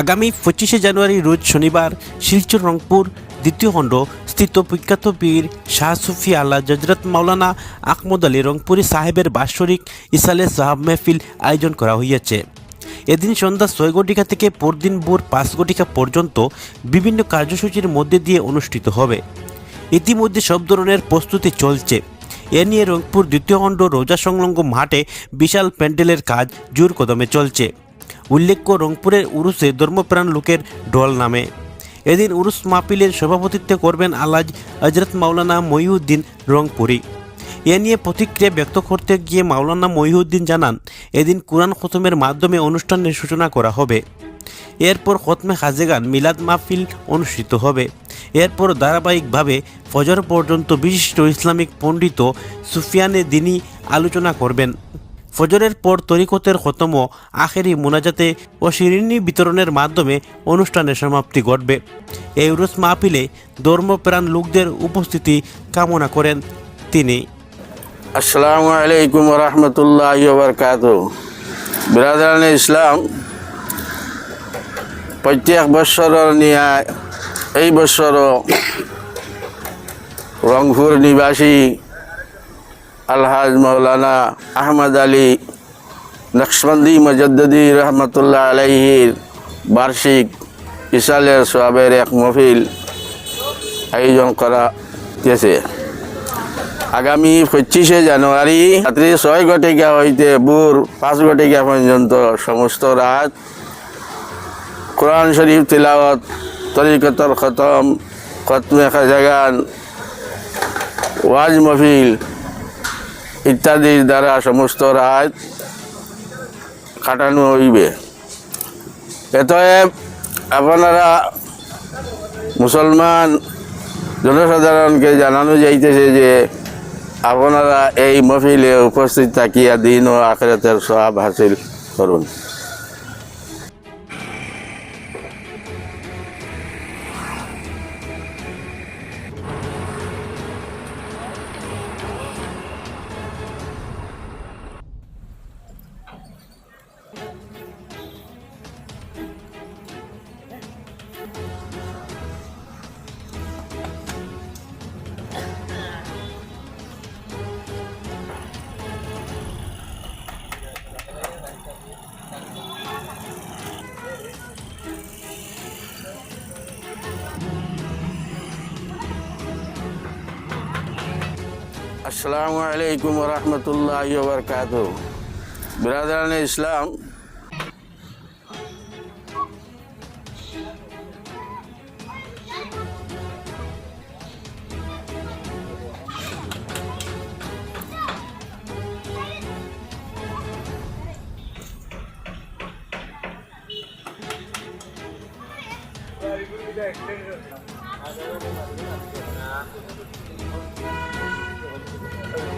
আগামী পঁচিশে জানুয়ারি রোজ শনিবার শিলচর, রংপুর, দ্বিতীয় খণ্ড স্থিত বিখ্যাত বীর শাহ সুফি আল্লাহ জজরত মাওলানা আহমদ আলী রংপুরি সাহেবের বাৎসরিক ইসালে সাহাব মেহফিল আয়োজন করা হইয়াছে। এদিন সন্ধ্যা ছয় ঘটিকা থেকে পরদিন ভোর পাঁচ ঘটিকা পর্যন্ত বিভিন্ন কার্যসূচির মধ্যে দিয়ে অনুষ্ঠিত হবে। ইতিমধ্যে সব ধরনের প্রস্তুতি চলছে। এ নিয়ে রংপুর দ্বিতীয় খণ্ড রোজা সংলগ্ন মাঠে বিশাল প্যান্ডেলের কাজ জোর কদমে চলছে। উল্লেখ্য, রংপুরের উরুসে ধর্মপ্রাণ লোকের ঢল নামে। এদিন উরুস মাহফিলের সভাপতিত্ব করবেন আলাজ হজরত মাওলানা মহিউদ্দিন রংপুরি। এ নিয়ে প্রতিক্রিয়া ব্যক্ত করতে গিয়ে মাওলানা মহিউদ্দিন জানান, এদিন কোরআন খতমের মাধ্যমে অনুষ্ঠানের সূচনা করা হবে। এরপর খতমে খাজেগান মিলাদ মাহফিল অনুষ্ঠিত হবে। এরপর ধারাবাহিকভাবে ফজর পর্যন্ত বিশিষ্ট ইসলামিক পণ্ডিত সুফিয়ানে দিনী আলোচনা করবেন। ফজরের পর তরিকতের খতম আখেরি মোনাজাতে ও শিরিনী বিতরণের মাধ্যমে অনুষ্ঠানের সমাপ্তি ঘটবে। এই উরুস মাহফিলে ধর্মপ্রাণ লোকদের উপস্থিতি কামনা করেন তিনি। আসসালামু আলাইকুম রহমতুল্লাহ বিরাদান ইসলাম, প্রত্যেক বৎসরের নিয়া এই বছর রংপুর নিবাসী আলহাজ মৌলানা আহমদ আলী নকশবন্দি মজদ্দি রহমতুল্লাহ আলাইহির বার্ষিক ইসালের সোয়াবের এক মহফিল আয়োজন করা গেছে। আগামী পঁচিশে জানুয়ারি রাত্রি ছয় ঘটিকা হইতে ভোর পাঁচ ঘটিকা পর্যন্ত সমস্ত রাত কোরআন শরীফ তিলাওয়াত, তরিকতর খতম, খতমে খাজাগান, ওয়াজ মফিল ইত্যাদির দ্বারা সমস্ত রাত কাটানো হইবে। এতএব আপনারা মুসলমান জনসাধারণকে জানানো যাইতেছে যে আপনারা এই মফিলে উপস্থিত থাকিয়া দিন ও আখেরাতের সব হাসিল করুন। Assalamualaikum warahmatullahi wabarakatuh beradalah Islam Ada. Thank you.